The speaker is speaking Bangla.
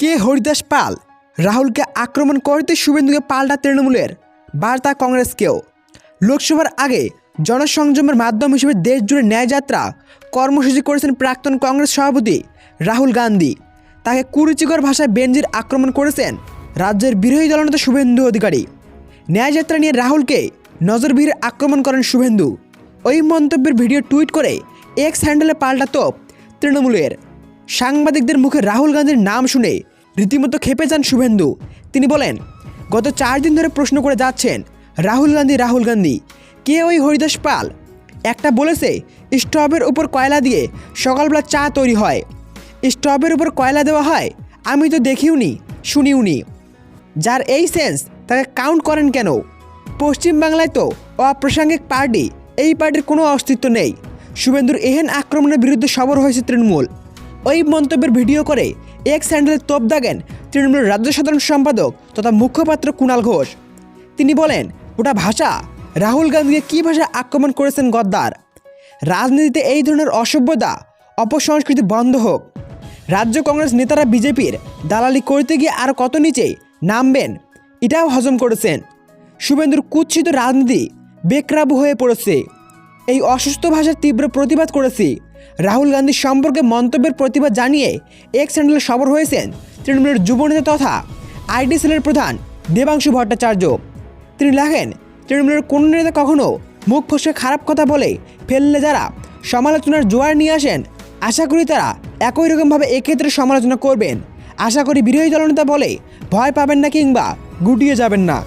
কে হরিদাস পাল? রাহুলকে আক্রমণ করতে শুভেন্দুকে পাল্টা তৃণমূলের? বার্তা কংগ্রেসকেও। লোকসভার আগে জনসংযমের মাধ্যম হিসেবে দেশ জুড়ে ন্যায়যাত্রা কর্মসূচি করেছেন প্রাক্তন কংগ্রেস সভাপতি রাহুল গান্ধী। তাকে কুরুচিকর ভাষায় বেনজির আক্রমণ করেছেন রাজ্যের বিরোধী দলনেতা শুভেন্দু অধিকারী। ন্যায়যাত্রা নিয়ে রাহুলকে নজরবিহীর আক্রমণ করেন শুভেন্দু। ওই মন্তব্যের ভিডিও টুইট করে এক্স হ্যান্ডেলে পাল্টা তোপ তৃণমূলের। সাংবাদিকদের মুখে রাহুল গান্ধীর নাম শুনে রীতিমতো খেপে যান শুভেন্দু। তিনি বলেন, গত চার দিন ধরে প্রশ্ন করে যাচ্ছেন, রাহুল গান্ধী রাহুল গান্ধী, কে ওই হরিদাস পাল? একটা বলেছে স্টোভের উপর কয়লা দিয়ে সকালবেলা চা তৈরি হয়। স্টোভের উপর কয়লা দেওয়া হয়? আমি তো দেখিওনি শুনিওনি যার এই সেন্স, তাকে কাউন্ট করেন কেন? পশ্চিমবাংলায় তো অপ্রাসঙ্গিক পার্টি, এই পার্টির কোনো অস্তিত্ব নেই। শুভেন্দুর এহেন আক্রমণের বিরুদ্ধে সবর হয়েছে তৃণমূল। ওই মন্তব্যের ভিডিও করে এক হ্যান্ডেলে তোপ দাগেন তৃণমূলের রাজ্য সাধারণ সম্পাদক তথা মুখপাত্র কুণাল ঘোষ। তিনি বলেন, ওটা ভাষা। রাহুল গান্ধীকে কী ভাষায় আক্রমণ করেছেন গদ্দার? রাজনীতিতে এই ধরনের অসভ্যতা, অপসংস্কৃতি বন্ধ হোক। রাজ্য কংগ্রেস নেতারা বিজেপির দালালি করতে গিয়ে আর কত নিচে নামবেন? এটাও হজম করেছেন। শুভেন্দুর কুৎসিত রাজনীতি বেকরাবু হয়ে পড়েছে। এই অসুস্থ ভাষার তীব্র প্রতিবাদ করেছি রাহুল গান্ধী সম্পর্কে মন্তব্যের প্রতিবাদ জানিয়ে এক্স হ্যান্ডেলে সবর হয়েছেন তৃণমূলের যুবনেতা তথা আইডি সেলের প্রধান দেবাংশু ভট্টাচার্য। তিনি লেখেন, তৃণমূলের কোনো নেতা কখনো মুখ ফসকে খারাপ কথা বলে ফেললে যারা সমালোচনার জোয়ার নিয়ে আসেন, আশা করি তারা একই রকমভাবে এক্ষেত্রে সমালোচনা করবেন। আশা করি বিরোধী দলনেতা বলে ভয় পাবেন না কিংবা গুটিয়ে যাবেন না।